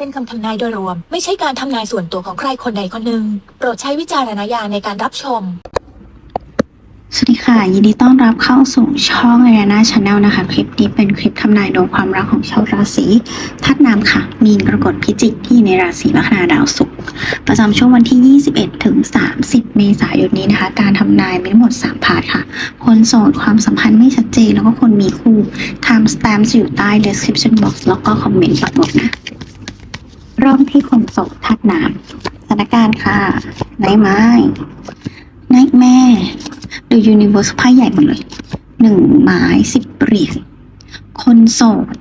เป็นคำทำนายโดยรวม ไม่ใช่การทำนายส่วนตัวของใครคนใดคนหนึ่ง โปรดใช้วิจารณญาณในการรับชม สวัสดีค่ะ ยินดีต้อนรับเข้าสู่ช่อง a r i a n a Channel นะคะ คลิปนี้เป็นคลิปทำนายดวงความรักของชาวราศีธาตุน้ำค่ะ มีนกรกฎพิจิกที่ในราศีลัคนาดาวศุกร์ประจำช่วงวันที่ 21 ถึง 30 เมษายนนี้นะคะ การทำนายมีทั้งหมด 3 พาร์ทค่ะ คนโสดความสัมพันธ์ไม่ชัดเจนแล้วก็คนมีคู่ time stamp จะอยู่ใต้ description box แล้วก็คอมเมนต์ปักหมดนะ เริ่มที่คนโสดธาตุน้ำสถานการณ์ค่ะไนไม้ไนแม่ดูยูนิเวอร์สไพ่ใหญ่หมดเลยหนึ่งไม้สิบเหรียญคนโสด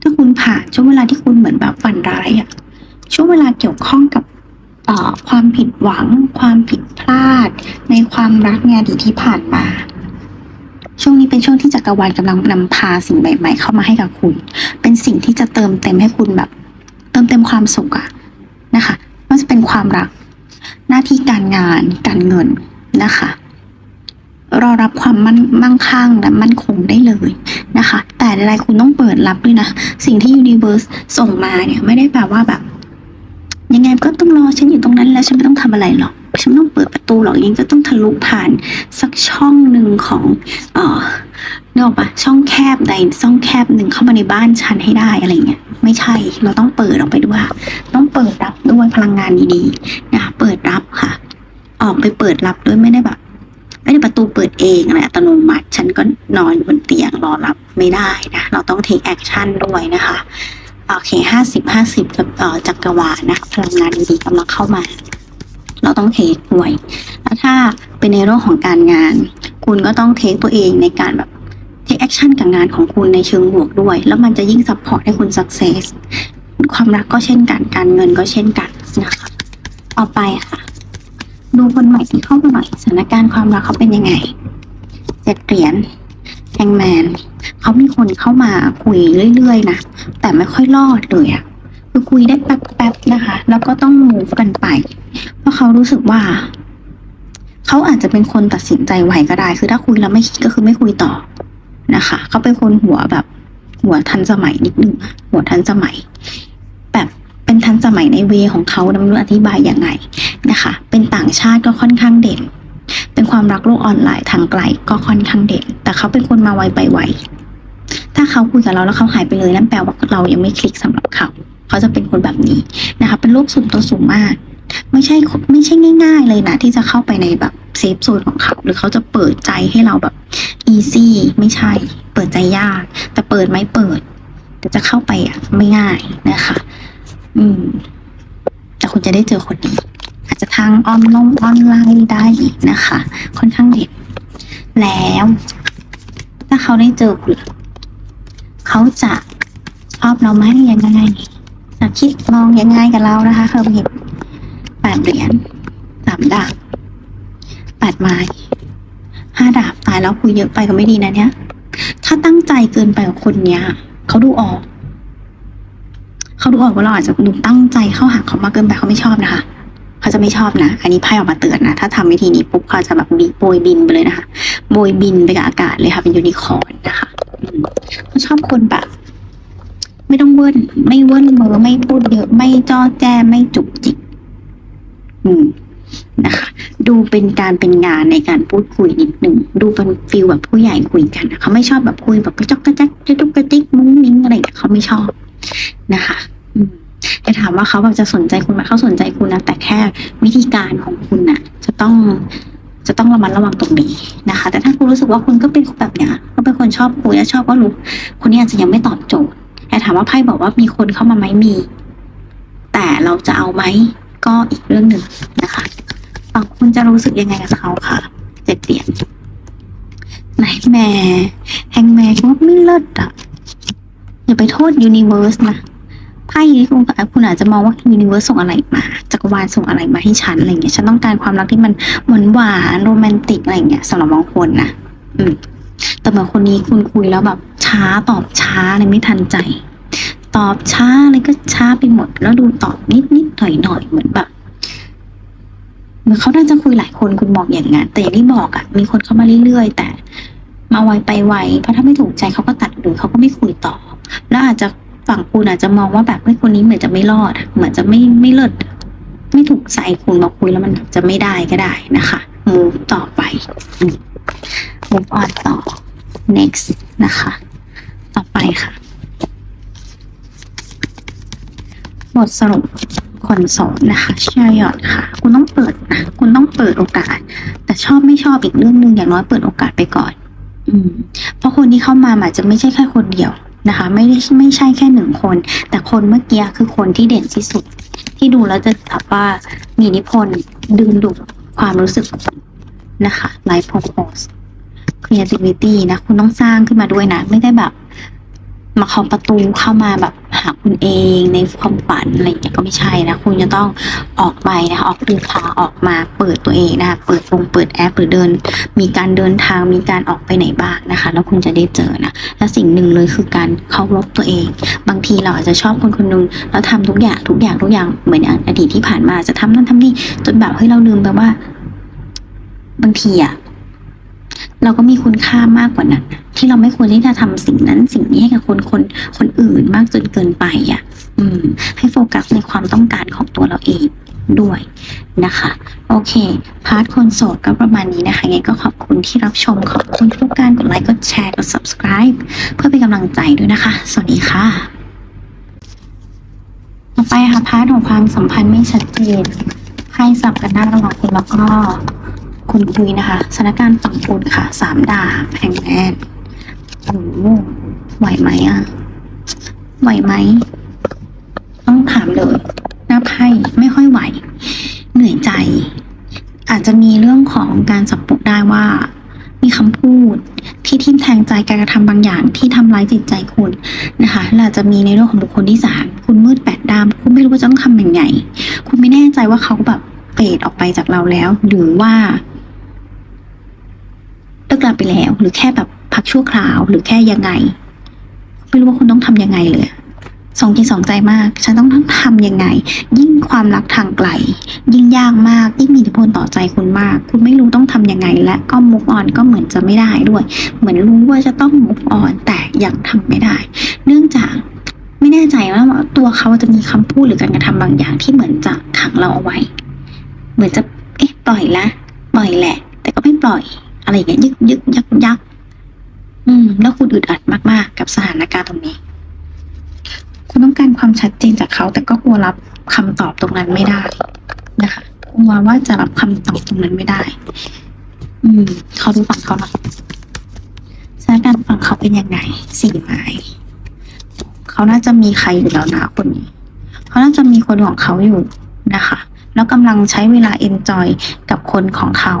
ถ้าคุณผ่านช่วงเวลาที่คุณเหมือนแบบฝันร้ายอะช่วงเวลาเกี่ยวข้องกับเอ่อความผิดหวัง ความผิดพลาด ในความรักในอดีตที่ผ่านมา ช่วงนี้เป็นช่วงที่จักรวาลกำลังนำพาสิ่งใหม่ๆเข้ามาให้กับคุณ เป็นสิ่งที่จะเติมเต็มให้คุณแบบ เติมเต็มความสุขอะนะคะม่ว่าจะเป็นความรัก หน้าที่การงาน การเงินนะคะรอรับความมั่นมั่งคั่งและมั่นคงได้เลยนะคะ แต่ใดๆคุณต้องเปิดรับด้วยนะ สิ่งที่ยูนิเวอร์สส่งมาเนี่ย ไม่ได้แปลว่าแบบ ยังไงก็ต้องรอฉันอยู่ตรงนั้นแล้วฉันไม่ต้องทำอะไรหรอกฉันต้องเปิดประตูหรอกยังก็ต้องทะลุผ่านสักช่องหนึ่งของออ นกออกปะช่องแคบใดช่องแคบหนึ่งเข้ามาในบ้านฉันให้ได้อะไรเงี้ยไม่ใช่เราต้องเปิดออกไปด้วย ต้องเปิดรับด้วยพลังงานดีๆนะคะเปิดรับค่ะ ออกไปเปิดรับด้วยไม่ได้แบบไม่ได้ประตูเปิดเองอะไรอัตโนมัติฉันก็นอนอยู่บนเตียงรอรับไม่ได้นะ เราต้องเทคแอคชั่นด้วยนะคะโอเคห้าสิบห้าสิบกับเอ่อจักรวาลนะพลังงานดีๆกำลังเข้ามา เราต้องเทคด้วยแล้วถ้าเป็นในเรื่องของการงาน คุณก็ต้องเทคตัวเองในการแบบ เทคแอคชั่นกับงานของคุณในเชิงบวกด้วย แล้วมันจะยิ่งซัพพอร์ตให้คุณสักเซสความรักก็เช่นกัน การเงินก็เช่นกันนะคะต่อไปค่ะ ดูคนใหม่ที่เข้ามาหน่อยสถานการณ์ความรักเขาเป็นยังไงเจ็ดเหรียญแฮงแมนเขามีคนเข้ามาคุยเรื่อยๆนะแต่ไม่ค่อยรอดเลยอะคือคุยได้แป๊บๆนะคะ แล้วก็ต้อง move กันไป เพราะเขารู้สึกว่าเขาอาจจะเป็นคนตัดสินใจไวก็ได้ คือถ้าคุยแล้วไม่คิดก็คือไม่คุยต่อ นะคะเขาเป็นคนหัวแบบหัวทันสมัยนิดนึงหัวทันสมัย แบบเป็นทันสมัยในเวของเขาไม่รู้อธิบายยังไงนะคะ เป็นต่างชาติก็ค่อนข้างเด่น เป็นความรักโลกออนไลน์ทางไกลก็ค่อนข้างเด่น แต่เขาเป็นคนมาไวไปไวถ้าเขาคุยกับเราแล้วเขาหายไปเลยนั่นแปลว่าเรายังไม่คลิกสำหรับเขาเขาจะเป็นคนแบบนี้นะคะ เป็นโลกส่วนตัวสูงมาก ไม่ใช่ไม่ใช่ง่าย ๆ เลยนะที่จะเข้าไปในแบบ เซฟโซนของเขา หรือเขาจะเปิดใจให้เราแบบอีซี่ไม่ใช่ เปิดใจยาก แต่เปิดไม่เปิด แต่จะเข้าไปอะไม่ง่ายนะคะ อืม แต่คุณจะได้เจอคนดีอาจจะทางออนลงออนไลน์ได้อีกนะคะ ค่อนข้างเด็ดแล้ว ถ้าเขาได้เจอคุณเขาจะชอบเราไหมยังไงจะคิดมองยังไงกับเรานะคะเคอร์บิดแปดเหรียญสามดาบ ปดไม้ห้าดาบตายแล้วคุยเยอะไปก็ไม่ดีนะเนี่ย ถ้าตั้งใจเกินไปกับคนเนี้ยเขาดูออก เขาดูออกว่าเราอาจจะดูตั้งใจเข้าหาเขามากเกินไปเขาไม่ชอบนะคะเขาจะไม่ชอบนะ อันนี้ไพ่ออกมาเตือนนะ ถ้าทำวิธีนี้ปุ๊บเขาจะแบบบีโบยบินไปเลยนะคะ โบยบินไปกับอากาศเลยค่ะ เป็นยูนิคอร์นนะคะเขาชอบคนแบบไม่ต้องเวิ้นไม่เวิ้นเมอไม่พูดเยอะ ไม่จ้อแจ้ไม่จุกจิก อืม นะคะ ดูเป็นการเป็นงานในการพูดคุยนิดหนึ่ง ดูเป็นฟิลแบบผู้ใหญ่คุยกันเขาไม่ชอบแบบคุยแบบกระจกกระแจกกระจุกกระจิกมุ้งมิ้งอะไรอย่างเขาไม่ชอบนะคะแต่ถามว่าเขาแบบจะสนใจคุณไหมเขาสนใจคุณนะแต่แค่วิธีการของคุณน่ะ จะต้องจะต้องระมัดระวังตรงนี้นะคะ แต่ถ้าคุณรู้สึกว่าคุณก็เป็นคนแบบเนี้ยก็เป็นคนชอบคุยและชอบก็รู้คนนี้อาจจะยังไม่ตอบโจทย์แต่ถามว่าไพ่บอกว่ามีคนเข้ามาไหมมี แต่เราจะเอาไหมก็อีกเรื่องหนึ่งนะคะ ฝั่งคุณจะรู้สึกยังไงกับเขาค่ะเจ็ดเหรียญไหนแม่แฮงแม่ว่าไม่เลิศอะ อย่าไปโทษยูนิเวอร์สนะไพ่นี้คุณคุณอาจจะมองว่ายูนิเวอร์สส่งอะไรมาจักรวาลส่งอะไรมาให้ฉันอะไรเงี้ยฉันต้องการความรักที่มันหวานหวานโรแมนติกอะไรเงี้ยสำหรับบางคนนะอืมแต่เหมือนคนนี้คุณคุยแล้วแบบช้าตอบช้าเลยไม่ทันใจ ตอบช้าอะไรก็ช้าไปหมด แล้วดูตอบนิดนิดหน่อยหน่อยเหมือนแบบ มือนเขาน่าจะคุยหลายคนคุณบอกอย่างนั้นแต่อย่างที่บอกอะมีคนเข้ามาเรื่อยๆ แต่ มาไวไปไวเพราะถ้าไม่ถูกใจเขาก็ตัดหรือเขาก็ไม่คุยต่อ แล้วอาจจะฝั่งคุณอาจจะมองว่าแบบเฮ้ยคนนี้เหมือนจะไม่รอด เหมือนจะไม่ไม่เลิศไม่ถูกใจคุณมาคุยแล้วมันจะไม่ได้ก็ได้นะคะ move ต่อไปม move on ต่อ next นะคะ ต่อไปค่ะบทสรุป คนสดนะคะเชื่อยอดค่ะ คุณต้องเปิดนะคุณต้องเปิดโอกาส แต่ชอบไม่ชอบอีกเรื่องหนึ่งอย่างน้อยเปิดโอกาสไปก่อน อืม เพราะคนที่เข้ามาอาจจะไม่ใช่แค่คนเดียวนะคะ ไม่ได้ไม่ใช่แค่หนึ่งคน แต่คนเมื่อกี้คือคนที่เด่นที่สุด ที่ดูแล้วจะแบบว่ามีอิทธิพลดึงดูดความรู้สึกนะคะ life purpose creativity นะ คุณต้องสร้างขึ้นมาด้วยนะ ไม่ได้แบบ มาเคาะประตูเข้ามาแบบ หาคุณเองในความฝันอะไรอย่างเงี้ยก็ไม่ใช่นะ คุณจะต้องออกไปนะคะออกเดินทางออกมาเปิดตัวเองนะคะเปิดวงเปิดแอปหรือเดิน มีการเดินทางมีการออกไปไหนบ้างนะคะ แล้วคุณจะได้เจอนะและสิ่งหนึ่งเลยคือการเคารพตัวเอง บางทีเราอาจจะชอบคนคนหนึงแล้วทำทุกอย่างทุกอย่างทุกอย่างเหมือนอดีตที่ผ่านมาจะทำนั่นทำนี่จนแบบเฮ้ยเราลืมไปว่า บางทีอะ เราก็มีคุณค่ามากกว่านั้นที่เราไม่ควรที่จะทำสิ่งนั้นสิ่งนี้ให้กับคนคนคนอื่นมากจนเกินไปอะ อืม ให้โฟกัสในความต้องการของตัวเราเองด้วยนะคะ โอเค พาร์ทคนโสดก็ประมาณนี้นะคะยังไงก็ขอบคุณที่รับชม ขอบคุณทุกการกดไลค์กดแชร์กด subscribe เพื่อเป็นกำลังใจด้วยนะคะ สวัสดีค่ะต่อไปค่ะพาร์ทของความสัมพันธ์ไม่ชัดเจนให้สับกันหน้าระหว่างคุณแล้วก็ คุณคุยนะคะสถานการณ์ฝั่งคุณค่ะสามดาบแห่งแมนโอ้ไหวไหมอะไหวไหม ต้องถามเลยหน้าไพ่ไม่ค่อยไหว เหนื่อยใจ อาจจะมีเรื่องของการจับปุกได้ว่า มีคำพูดที่ทิ่มแทงใจการกระทำบางอย่างที่ทำร้ายจิตใจคุณนะคะและอาจจะมีในเรื่องของบุคคลที่สามคุณมืดแปดดามคุณไม่รู้ว่าจะต้องทำอยังไงคุณไม่แน่ใจว่าเขาแบบเฟดออกไปจากเราแล้ว หรือว่า ลิกลาไปแล้ว หรือแค่แบบพักชั่วคราว หรือแค่ยังไง ไม่รู้ว่าคุณต้องทำยังไงเลยสองจิตสองใจมาก ฉันต้องทำยังไง ยิ่งความรักทางไกล ยิ่งยากมาก ยิ่งมีอิทธิพลต่อใจคุณมาก คุณไม่รู้ต้องทำยังไง และก็มุกออนก็เหมือนจะไม่ได้ด้วย เหมือนรู้ว่าจะต้องมุกออนแต่ยังทำไม่ได้ เนื่องจากไม่แน่ใจว่าตัวเขาจะมีคำพูดหรือการกระทำบางอย่างที่เหมือนจะขังเราเอาไว้ เหมือนจะ เอ๊ะปล่อยละปล่อยแหละ แต่ก็ไม่ปล่อย อะไรอย่างเงี้ยยึกยึกยักยักอืม แล้วคุณอึดอัดมาก ๆ กับสถานการณ์ตรงนี้ คุณต้องการความชัดเจนจากเขา แต่ก็กลัวรับคำตอบตรงนั้นไม่ได้นะคะกลัวว่าจะรับคำตอบตรงนั้นไม่ได้ อืม เขาดูฝั่งเขาหน่อยสถานการณ์ฝั่งเขาเป็นยังไงสี่ไม้เขาน่าจะมีใครอยู่แล้วนะคนนี้เขาน่าจะมีคนของเขาอยู่นะคะ แล้วกำลังใช้เวลาเอนจอยกับคนของเขา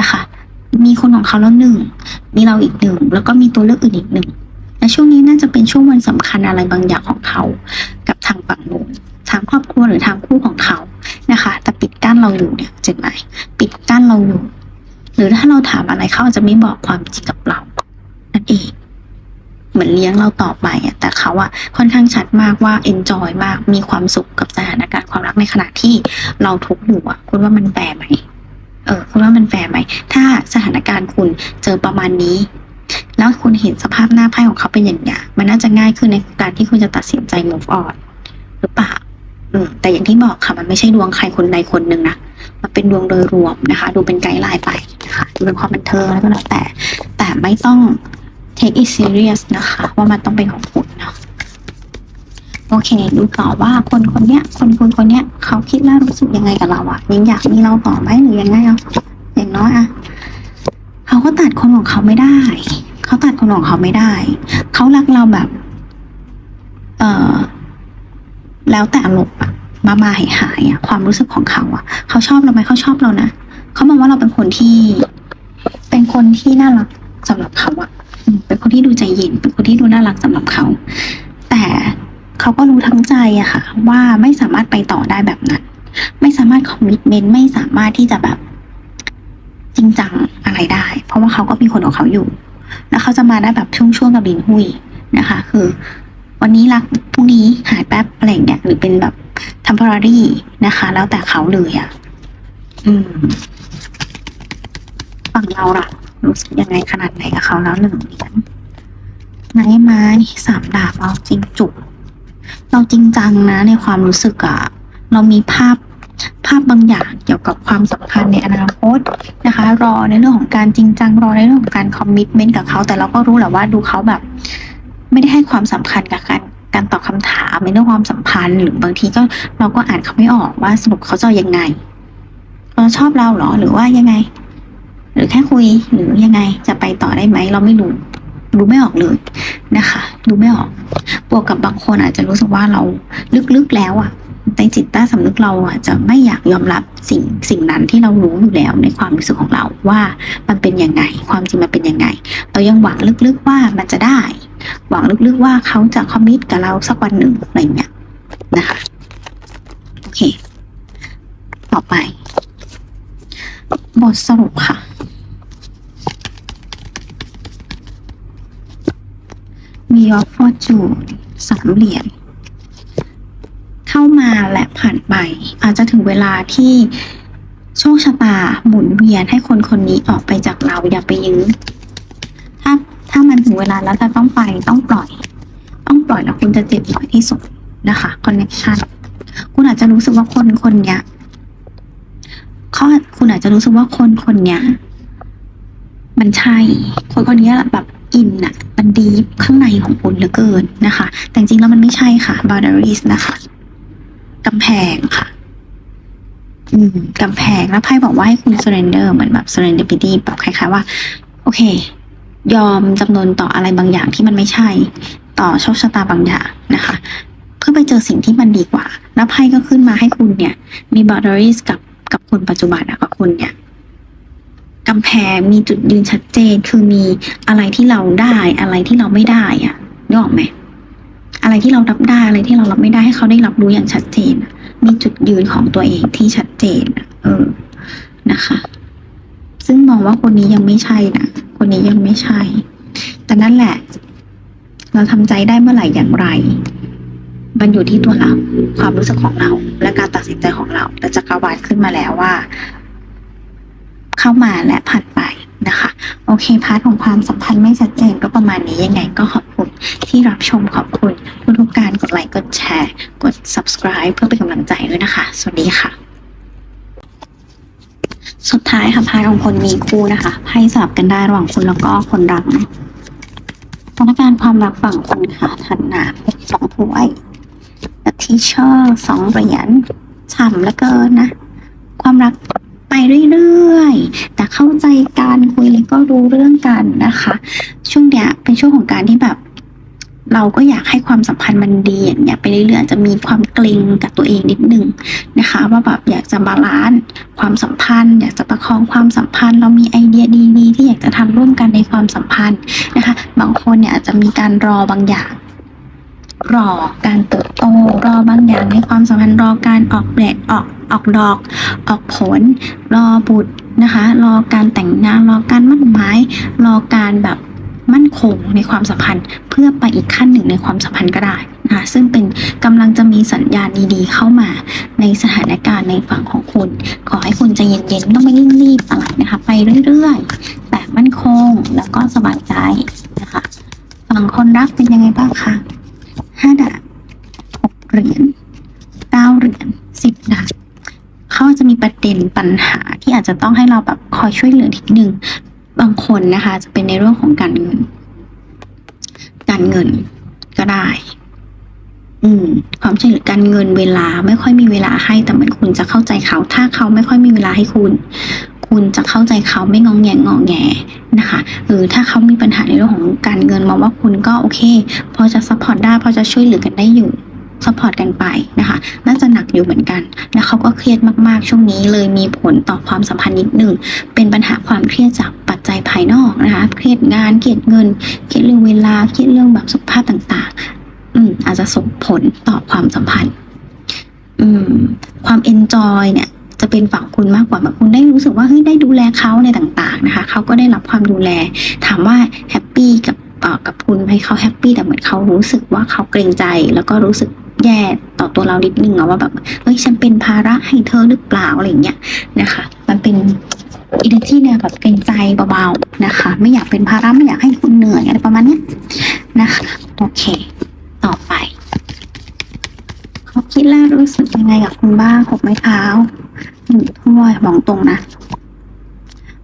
นะคะ มีคนของเขาแล้วหนึ่ง มีเราอีกหนึ่ง แล้วก็มีตัวเลือกอื่นอีกหนึ่งและช่วงนี้น่าจะเป็นช่วงวันสำคัญอะไรบางอย่างของเขา กับทางฝั่งนู้นทางครอบครัวหรือทางคู่ของเขานะคะ แต่ปิดกั้นเราอยู่เนี่ยเจ็บไหมปิดกั้นเราอยู่ หรือถ้าเราถามอะไรเขาอาจจะไม่บอกความจริงกับเรานั่นเองเหมือนเลี้ยงเราต่อไปอะแต่เขาอะค่อนข้างชัดมากว่า enjoy มากมีความสุขกับสถานการณ์ความรักในขณะที่เราทุกข์อยู่อะคุณว่ามันแฟร์ไหม เออคุณว่ามันแฟร์ไหม ถ้าสถานการณ์คุณเจอประมาณนี้ แล้วคุณเห็นสภาพหน้าไพ่ของเขาเป็นอย่างเงี้ยมันน่าจะง่ายขึ้นในการที่คุณจะตัดสินใจ move on หรือเปล่าอืมแต่อย่างที่บอกค่ะมันไม่ใช่ดวงใครคนใดคนหนึ่งนะมันเป็นดวงโดยรวมนะคะ ดูเป็นไกด์ไลน์ไปนะคะดูเป็นความบันเทิงแล้วก็แล้วแต่ แต่ไม่ต้อง take it serious นะคะ ว่ามันต้องเป็นของคุณเนาะโอเค ดูต่อว่าคนคนเนี้ย คนคนคนเนี้ย สึกยังไงกับเราอะยังอยากมีเราต่อไหมหรือยังไงเอาอย่างน้อยอะเขาก็ตัดคนของเขาไม่ได้ เขาตัดคนของเขาไม่ได้ เขารักเราแบบ เออแล้วแต่อารมณ์อะมามาหายหายอะความรู้สึกของเขาอะเขาชอบเราไหมเขาชอบเรานะเขามองว่าเราเป็นคนที่ เป็นคนที่น่ารักสำหรับเขาอะเป็นคนที่ดูใจเย็น เป็นคนที่ดูน่ารักสำหรับเขา แต่เขาก็รู้ทั้งใจอะค่ะ ว่าไม่สามารถไปต่อได้แบบนั้น ไม่สามารถคอมมิชเมนต์ไม่สามารถที่จะแบบจริงจังอะไรได้ เพราะว่าเขาก็มีคนของเขาอยู่ แล้วเขาจะมาได้แบบช่วงๆกับดินหุยนะคะ คือ วันนี้รักพรุ่งนี้หายแป๊บอะไรอย่างเงี้ยหรือเป็นแบบ temporary นะคะ แล้วแต่เขาเลยอะอืม ฝั่งเราล่ะรู้สึกยังไงขนาดไหนกับเขาแล้วหนึ่งเหรียญไม้ไม้สามดาบเอาจริงจุกเราจริงจังนะในความรู้สึกอะเรามีภาพ ภาพบางอย่างเกี่ยวกับความสัมพันธ์ในอนาคตนะคะ รอในเรื่องของการจริงจังรอในเรื่องของการคอมมิชเมนต์กับเขา แต่เราก็รู้แหละว่าดูเขาแบบ ไม่ได้ให้ความสำคัญกับการการตอบคำถามในเรื่องความสัมพันธ์ หรือบางทีก็เราก็อ่านเขาไม่ออกว่าสรุปเขาจะยังไงเขาชอบเราเหรอหรือว่ายังไง หรือแค่คุยหรือยังไงจะไปต่อได้ไหมเราไม่รู้ดูไม่ออกเลยนะคะ ดูไม่ออก บวกกับบางคนอาจจะรู้สึกว่าเราลึกๆแล้วอะ ในจิตใต้สำนึกเราอะจะไม่อยากยอมรับสิ่งสิ่งนั้นที่เรารู้อยู่แล้วในความรู้สึกของเราว่ามันเป็นยังไง ความจริงมันเป็นยังไง เรายังหวังลึกๆว่ามันจะได้ หวังลึกๆว่าเขาจะคอมมิตกับเราสักวันหนึ่งอะไรเงี้ยนะคะโอเค ต่อไป บทสรุปค่ะมีออฟฟอร์จูนสามเหรียญามาและผ่านไป อาจจะถึงเวลาที่โชคชะตาหมุนเวียนให้คนคนนี้ออกไปจากเราอย่าไปยื้อถ้าถ้ามันถึงเวลาแล้วจะต้องไปต้องปล่อย ต้องปล่อยแล้วคุณจะเจ็บน้อยที่สุดนะคะคอนเน c t ชันคุณอาจจะรู้สึกว่าคนคนเนี้ยเขาคุณอาจจะรู้สึกว่าคนคนเนี้ยมันใช่ คนคนนี้แบบอินอะมันดีข้างในของคุณเหลือเกินนะคะ แต่จริงแล้วมันไม่ใช่ค่ะ boundaries นะคะ กำแพงค่ะ อืมกำแพงแล้วไพ่บอกว่าให้คุณ surrender เหมือนแบบ serendipity แบบคล้ายๆว่า โอเค ยอมจำนนต่ออะไรบางอย่างที่มันไม่ใช่ ต่อโชคชะตาบางอย่างนะคะ เพื่อไปเจอสิ่งที่มันดีกว่า แล้วไพ่ก็ขึ้นมาให้คุณเนี่ย มี boundaries กับกับคนปัจจุบันอะกับคุณเนี่ยกำแพงมีจุดยืนชัดเจน คือมีอะไรที่เราได้อะไรที่เราไม่ได้อะนึกออกไหม อะไรที่เรารับได้อะไรที่เรารับไม่ได้ให้เขาได้รับรู้อย่างชัดเจน มีจุดยืนของตัวเองที่ชัดเจน เออนะคะ ซึ่งมองว่าคนนี้ยังไม่ใช่นะคนนี้ยังไม่ใช่ แต่นั่นแหละ เราทำใจได้เมื่อไหร่อย่างไร มันอยู่ที่ตัวเรา ความรู้สึกของเรา และการตัดสินใจของเรา แต่จักรวาลขึ้นมาแล้วว่า เข้ามาและผ่านไปนะคะ โอเคพาร์ทของความสัมพันธ์ไม่ชัดเจนก็ประมาณนี้ยังไงก็ขอบคุณที่รับชมขอบคุณ ทุกการกดไลค์กดแชร์ กด subscribe เพื่อเป็นกำลังใจด้วยนะคะ สวัสดีค่ะ สุดท้ายค่ะพาร์ทของคนมีคู่นะคะให้สลับกันได้ระหว่างคุณแล้วก็คนรักนะสถานการณ์ความรักฝั่งคุณค่ะถัดหนาสองถ้วยและทีเชอร์สองเหรียญฉ่ำเหลือเกินนะ ความรักไปเรื่อยๆ แต่เข้าใจการคุยแล้วก็รู้เรื่องกันนะคะ ช่วงเนี้ยเป็นช่วงของการที่แบบ เราก็อยากให้ความสัมพันธ์มันดีอย่างเงี้ยไปเรื่อยๆจะมีความเกรงกับตัวเองนิดนึงนะคะ ว่าแบบอยากจะบาลานซ์ความสัมพันธ์ อยากจะประคองความสัมพันธ์ เรามีไอเดียดีๆที่อยากจะทำร่วมกันในความสัมพันธ์นะคะ บางคนเนี่ยอาจจะมีการรอบางอย่างรอการเติบโตรอบางอย่างในความสัมพันธ์รอการออกแดดออกออกดอก ออกผล รอบุตรนะคะ รอการแต่งงานรอการมั่นหมาย รอการแบบ มั่นคงในความสัมพันธ์ เพื่อไปอีกขั้นหนึ่งในความสัมพันธ์ก็ได้นะคะซึ่งเป็นกำลังจะมีสัญญาณดีๆ เข้ามาในสถานการณ์ในฝั่งของคุณ ขอให้คุณใจเย็นๆไม่ต้องไปรีบอะไรนะคะ ไปเรื่อยๆแต่มั่นคงแล้วก็สบายใจนะคะฝั่งคนรักเป็นยังไงบ้างคะห้าดาบหกเหรียญเก้าเหรียญสิบดาบเขาจะมีประเด็นปัญหาที่อาจจะต้องให้เราแบบคอยช่วยเหลือทีหนึ่งบางคนนะคะ จะเป็นในเรื่องของการเงิน การเงินก็ได้ อืม ความช่วยเหลือ การเงินเวลาไม่ค่อยมีเวลาให้แต่เหมือนคุณจะเข้าใจเขา ถ้าเขาไม่ค่อยมีเวลาให้คุณ คุณจะเข้าใจเขาไม่งองแงงอแงนะคะหรือถ้าเขามีปัญหาในเรื่องของการเงินมองว่าคุณก็โอเคพอจะซัพพอร์ตได้พอจะช่วยเหลือกันได้อยู่ซัพพอร์ตกันไปนะคะ น่าจะหนักอยู่เหมือนกัน แล้วเขาก็เครียดมากๆ ช่วงนี้เลยมีผลต่อความสัมพันธ์นิดหนึ่ง เป็นปัญหาความเครียดจากปัจจัยภายนอกนะคะ เครียดงาน เครียดเงิน เครียดเรื่องเวลา เครียดเรื่องแบบสุขภาพต่างๆ อืม อาจจะส่งผลต่อความสัมพันธ์ อืม ความเอนจอยเนี่ย จะเป็นฝั่งคุณมากกว่าแบบคุณได้รู้สึกว่าเฮ้ยได้ดูแลเขาในต่าง ๆ นะคะเขาก็ได้รับความดูแล ถามว่าแฮปปี้กับกับคุณไหมเขาแฮปปี้แต่เหมือนเขารู้สึกว่าเขาเกรงใจ แล้วก็รู้สึกแย่ต่อตัวเรานิดนึงอะว่าแบบเฮ้ยฉันเป็นภาระให้เธอหรือเปล่าอะไรอย่างเงี้ยนะคะ มันเป็นอินที่เนี่ยแบบเกรงใจเบาๆนะคะ ไม่อยากเป็นภาระไม่อยากให้คุณเหนื่อยอะไรประมาณนี้นะคะโอเค ต่อไปคุณบ้างหกไม้เท้าหนึ่งถ้วยบอกตรงนะ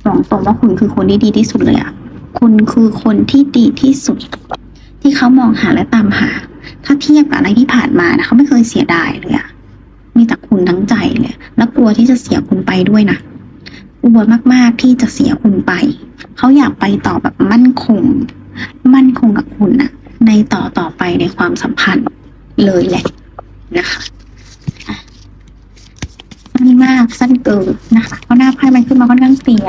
บอกตรงว่าคุณคือคนที่ดีที่สุดเลยอะคุณคือคนที่ดีที่สุด ที่เขามองหาและตามหา ถ้าเทียบกับอะไรที่ผ่านมานะเขาไม่เคยเสียดายเลยอะมีแต่คุณทั้งใจเลยแล้วกลัวที่จะเสียคุณไปด้วยนะกลัวมาก ๆ ที่จะเสียคุณไป เขาอยากไปต่อแบบมั่นคง มั่นคงกับคุณนะ ในต่อต่อไปในความสัมพันธ์เลยแหละนะคะสั้นมากสั้นเกินนะคะเพราะหน้าไพ่มันขึ้นมาค่อนข้างเคลีย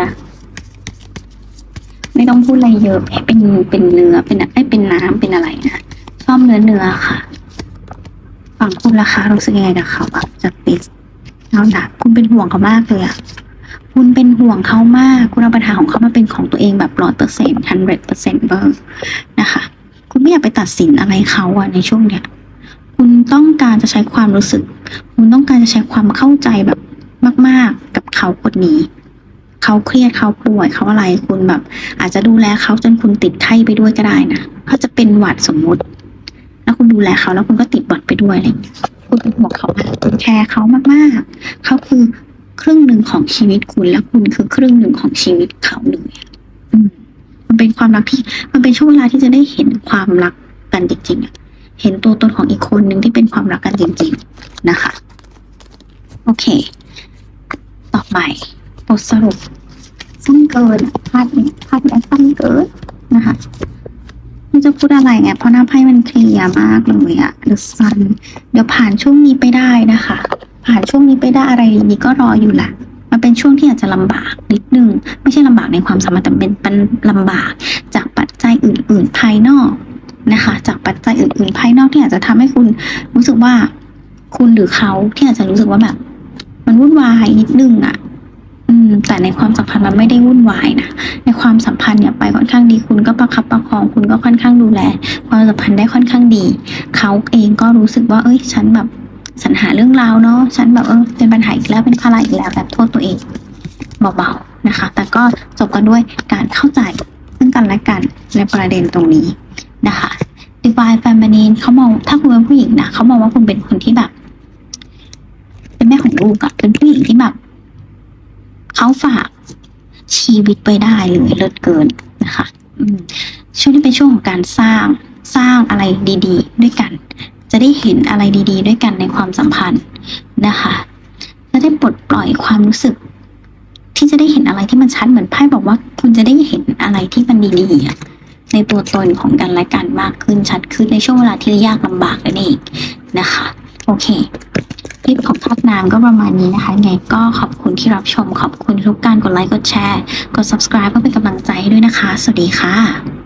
ไม่ต้องพูดอะไรเยอะให้เป็นเป็นเนื้อเป็นไอ้เป็นน้ำเป็นอะไรนะชอบเนื้อเนื้อค่ะฝั่งคุณราคารู้สึกยังไงกับเขาอะจากติสเอาหนักคุณเป็นห่วงเขามากเลยอะคุณเป็นห่วงเขามาก คุณเอาปัญหาของเขามาเป็นของตัวเองแบบร้อยเปอร์เซ็นต์ฮันเดเปอร์เซ็นต์เบอร์นะคะ ไม่อยากไปตัดสินอะไรเขาอะในช่วงเนี้ย คุณต้องการจะใช้ความรู้สึก คุณต้องการจะใช้ความเข้าใจแบบมาก ๆ กับเขาคนนี้ เขาเครียดเขาป่วยเขาอะไรคุณแบบ อาจจะดูแลเขาจนคุณติดไข้ไปด้วยก็ได้นะเขาจะเป็นหวัดสมมติ แล้วคุณดูแลเขาแล้วคุณก็ติดหวัดไปด้วยอะไรอย่างเงี้ยคุณเป็นห่วงเขามากคุณแคร์เขามากๆ เขาคือครึ่งหนึ่งของชีวิตคุณและคุณคือครึ่งหนึ่งของชีวิตเขาเลย มันเป็นความรักที่มันเป็นช่วงเวลาที่จะได้เห็นความรักกันจริงๆอะเห็นตัวตนของอีกคนหนึ่งที่เป็นความรักกันจริง ๆนะคะ โอเค ต่อไปบทสรุปสั้นเกินพลาดเนี่ยพลาดเนี่ยสั้นเกินนะคะไม่จะพูดอะไรไงเพราะหน้าไพ่มันเคลียร์มากเลยอะ The Sun เดี๋ยวผ่านช่วงนี้ไปได้นะคะ ผ่านช่วงนี้ไปได้อะไรดีๆก็รออยู่แหละ มันเป็นช่วงที่อาจจะลำบากนิดนึง ไม่ใช่ลำบากในความสามารถแต่เป็นป็นลำบากจากปัจจัยอื่น ๆ ภายนอกนะคะ จากปัจจัยอื่น ๆ ภายนอกที่อาจจะทำให้คุณรู้สึกว่าคุณหรือเขาที่อาจจะรู้สึกว่าแบบ มันวุ่นวายนิดนึงอะ่ะอืมแต่ในความสัมพันธ์มันไม่ได้วุ่นวายนะในความสัมพันธ์เนี่ยไปค่อนข้างดีคุณก็ประคับประคองคุณก็ค่อนข้างดูแล ความสัมพันธ์ได้ค่อนข้างดี เขาเองก็รู้สึกว่า เอ้ย ฉันแบบ สรรหาเรื่องราวเนาะฉันแบบเออเป็นปัญหาอีกแล้วเป็นภาระอีกแล้วแบบโทษตัวเองเบาๆนะคะ แต่ก็จบกันด้วยการเข้าใจซึ่งกันและกันในประเด็นตรงนี้นะคะ Divine Feminine เขามองถ้าคุณเป็นผู้หญิงนะเขามองว่าคุณเป็นคนที่แบบ เป็นแม่ของลูกอะเป็นผู้หญิงที่แบบเขาฝากชีวิตไปได้เลยเลิศเกินนะคะ อืมช่วงนี้เป็นช่วงของการสร้างสร้างอะไรดี ๆ ด้วยกัน จะได้เห็นอะไรดี ๆ ด้วยกันในความสัมพันธ์นะคะจะได้ปลดปล่อยความรู้สึก ที่จะได้เห็นอะไรที่มันชัดเหมือนไพ่บอกว่า คุณจะได้เห็นอะไรที่มันดีๆในตัวตนของกันและกันมากขึ้นชัดขึ้นในช่วงเวลาที่ยากลำบากนั่นเองนะคะ โอเคคลิปของทักน้ำก็ประมาณนี้นะคะ ไงก็ขอบคุณที่รับชม ขอบคุณทุกการกดไลค์ กดแชร์ กด subscribe เพื่อเป็นกำลังใจให้ด้วยนะคะ สวัสดีค่ะ